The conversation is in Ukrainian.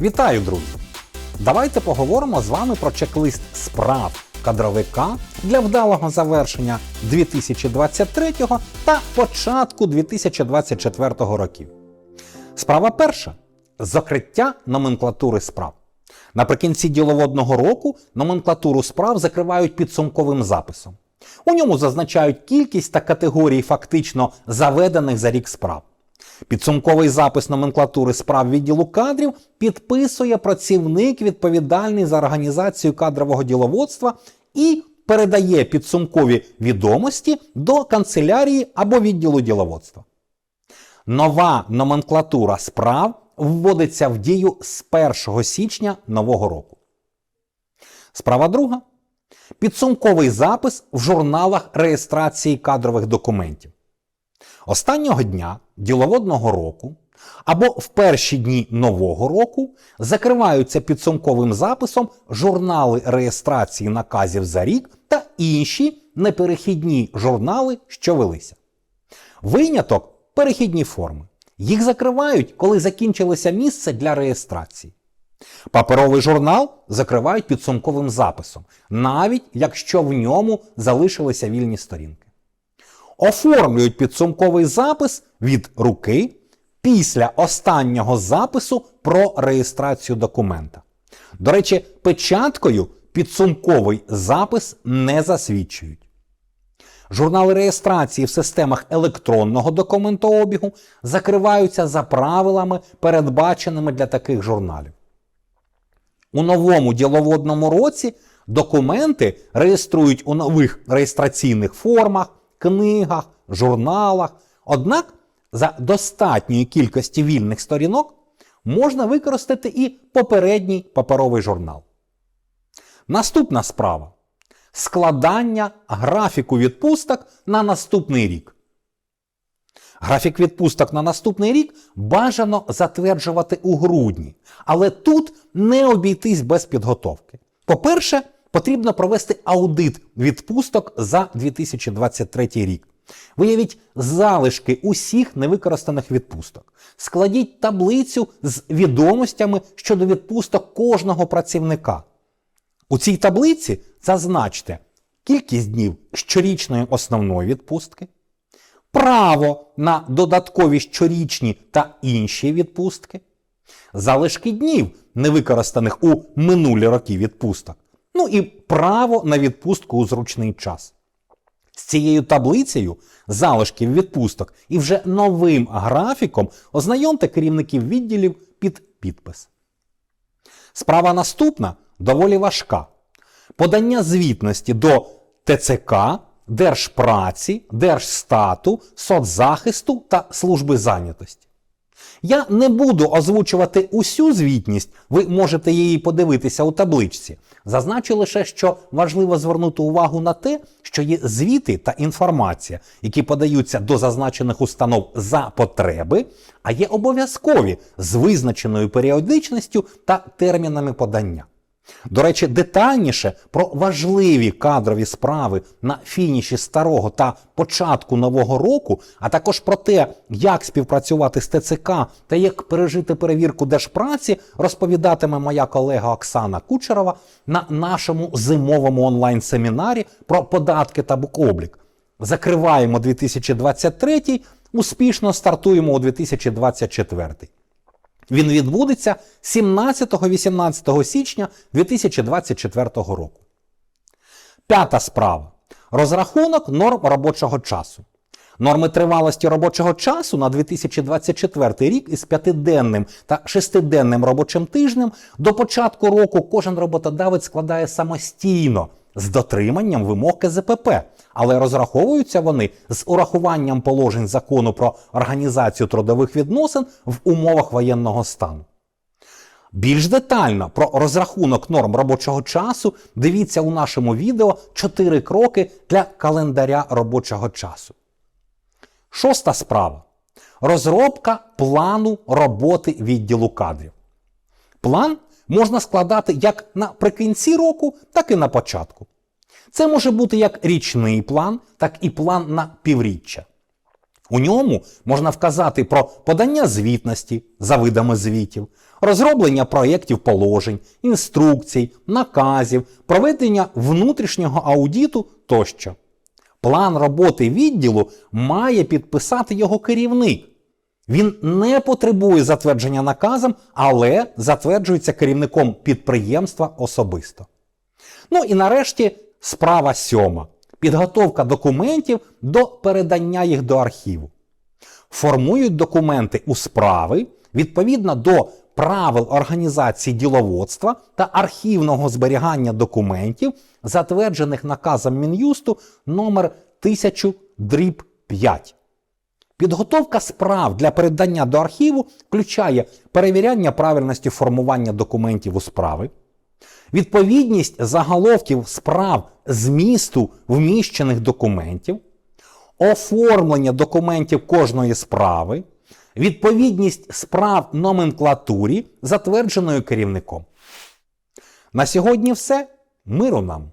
Вітаю, друзі! Давайте поговоримо з вами про чек-лист справ кадровика для вдалого завершення 2023 та початку 2024 років. Справа перша закриття номенклатури справ. Наприкінці діловодного року номенклатуру справ закривають підсумковим записом. У ньому зазначають кількість та категорії фактично заведених за рік справ. Підсумковий запис номенклатури справ відділу кадрів підписує працівник, відповідальний за організацію кадрового діловодства, і передає підсумкові відомості до канцелярії або відділу діловодства. Нова номенклатура справ вводиться в дію з 1 січня нового року. Справа друга. Підсумковий запис в журналах реєстрації кадрових документів. Останнього дня діловодного року або в перші дні нового року закриваються підсумковим записом журнали реєстрації наказів за рік та інші неперехідні журнали, що велися. Виняток перехідні форми. Їх закривають, коли закінчилося місце для реєстрації. Паперовий журнал закривають підсумковим записом, навіть якщо в ньому залишилися вільні сторінки. Оформлюють підсумковий запис від руки після останнього запису про реєстрацію документа. До речі, печаткою підсумковий запис не засвідчують. Журнали реєстрації в системах електронного документообігу закриваються за правилами, передбаченими для таких журналів. У новому діловодному році документи реєструють у нових реєстраційних формах, книгах, журналах. Однак за достатньої кількості вільних сторінок можна використати і попередній паперовий журнал. Наступна справа складання графіку відпусток на наступний рік. Графік відпусток на наступний рік бажано затверджувати у грудні, але тут не обійтись без підготовки. По-перше, потрібно провести аудит відпусток за 2023 рік. Виявіть залишки усіх невикористаних відпусток. Складіть таблицю з відомостями щодо відпусток кожного працівника. У цій таблиці зазначте кількість днів щорічної основної відпустки, право на додаткові щорічні та інші відпустки, залишки днів, невикористаних у минулі роки відпусток, ну і право на відпустку у зручний час. З цією таблицею залишків відпусток і вже новим графіком ознайомте керівників відділів під підпис. Справа наступна доволі важка. Подання звітності до ТЦК, Держпраці, Держстату, соцзахисту та служби зайнятості. Я не буду озвучувати усю звітність, ви можете її подивитися у табличці. Зазначу лише, що важливо звернути увагу на те, що є звіти та інформація, які подаються до зазначених установ за потреби, а є обов'язкові з визначеною періодичністю та термінами подання. До речі, детальніше про важливі кадрові справи на фініші старого та початку нового року, а також про те, як співпрацювати з ТЦК та як пережити перевірку держпраці, розповідатиме моя колега Оксана Кучерова на нашому зимовому онлайн-семінарі про податки та букоблік. Закриваємо 2023, успішно стартуємо у 2024. Він відбудеться 17-18 січня 2024 року. П'ята справа. Розрахунок норм робочого часу. Норми тривалості робочого часу на 2024 рік із п'ятиденним та шестиденним робочим тижнем до початку року кожен роботодавець складає самостійно з дотриманням вимог КЗПП, але розраховуються вони з урахуванням положень закону про організацію трудових відносин в умовах воєнного стану. Більш детально про розрахунок норм робочого часу дивіться у нашому відео 4 кроки для календаря робочого часу. Шоста справа. Розробка плану роботи відділу кадрів. План можна складати як наприкінці року, так і на початку. Це може бути як річний план, так і план на півріччя. У ньому можна вказати про подання звітності за видами звітів, розроблення проєктів положень, інструкцій, наказів, проведення внутрішнього аудіту тощо. План роботи відділу має підписати його керівник. Він не потребує затвердження наказом, але затверджується керівником підприємства особисто. Ну і нарешті справа сьома. Підготовка документів до передання їх до архіву. Формують документи у справи відповідно до правил організації діловодства та архівного зберігання документів, затверджених наказом Мін'юсту номер 1000 дріб 5. Підготовка справ для передання до архіву включає перевіряння правильності формування документів у справи, відповідність заголовків справ змісту вміщених документів, оформлення документів кожної справи, відповідність справ номенклатурі, затвердженої керівником. На сьогодні все. Миру нам!